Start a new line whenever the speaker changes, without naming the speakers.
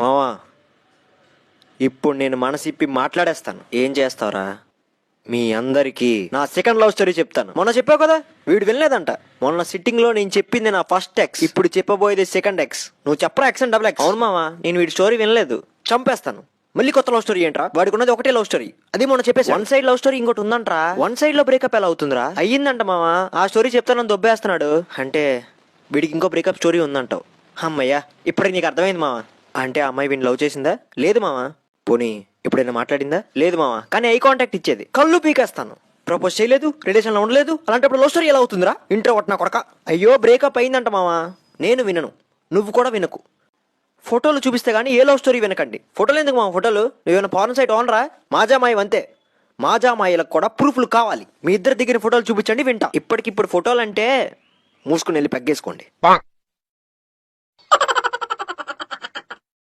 మావా ఇప్పుడు నేను మనసిప్పి మాట్లాడేస్తాను. ఏం చేస్తావురా? మీ అందరికీ నా సెకండ్ లవ్ స్టోరీ చెప్తాను. మొన్న చెప్పావు కదా వీడు వినలేదంట. మొన్న సిట్టింగ్లో నేను చెప్పింది నా ఫస్ట్ ఎక్స్ ఇప్పుడు చెప్పబోయేది సెకండ్ ఎక్స్ నువ్వు చెప్పరా ఎక్స్ అండ్ డబుల్ ఎక్స్ అవును మావా నేను వీడి స్టోరీ వినలేదు. చంపేస్తాను. మళ్ళీ కొత్త లవ్ స్టోరీ ఏంట్రా? వాడికి ఉన్నది ఒకటే లవ్ స్టోరీ అది మొన్న చెప్పేసి వన్ సైడ్ లవ్ స్టోరీ ఇంకోటి ఉందంట్రా? వన్ సైడ్లో బ్రేకప్ ఎలా అవుతుందిరా? అయ్యిందంట మావా. ఆ స్టోరీ చెప్తానని దొబ్బేస్తున్నాడు. అంటే వీడికి ఇంకో బ్రేకప్ స్టోరీ ఉందంటావు. అమ్మయ్యా ఇప్పటికి నీకు అర్థమైంది మావా. అంటే ఆ అమ్మాయి వీడిని లవ్ చేసిందా? లేదు మావా. పోనీ ఎప్పుడైనా మాట్లాడిందా? లేదు మావా. కానీ ఐ కాంటాక్ట్ ఇచ్చేది. కళ్ళు పీకేస్తాను. ప్రపోజ్ చేయలేదు రిలేషన్లో ఉండలేదు అలాంటప్పుడు లవ్ స్టోరీ ఎలా అవుతుందిరా? ఇంటర్ కొట్టిన కొడక. అయ్యో బ్రేకప్ అయిందంట మావా. నేను వినను. నువ్వు కూడా వినకు. ఫోటోలు చూపిస్తే కానీ ఏ లవ్ స్టోరీ వినకండి. ఫోటోలు ఎందుకు మా ఫోటోలు? నువ్వేమైనా పార్న్ సైట్ ఓనరా మాజామాయి అంతే. మాజామాయిలకు కూడా ప్రూఫ్లు కావాలి. మీ ఇద్దరు దిగిన ఫోటోలు చూపించండి వింటా. ఇప్పటికిప్పుడు ఫోటోలు అంటే మూసుకుని వెళ్ళి పెగ్గేసుకోండి.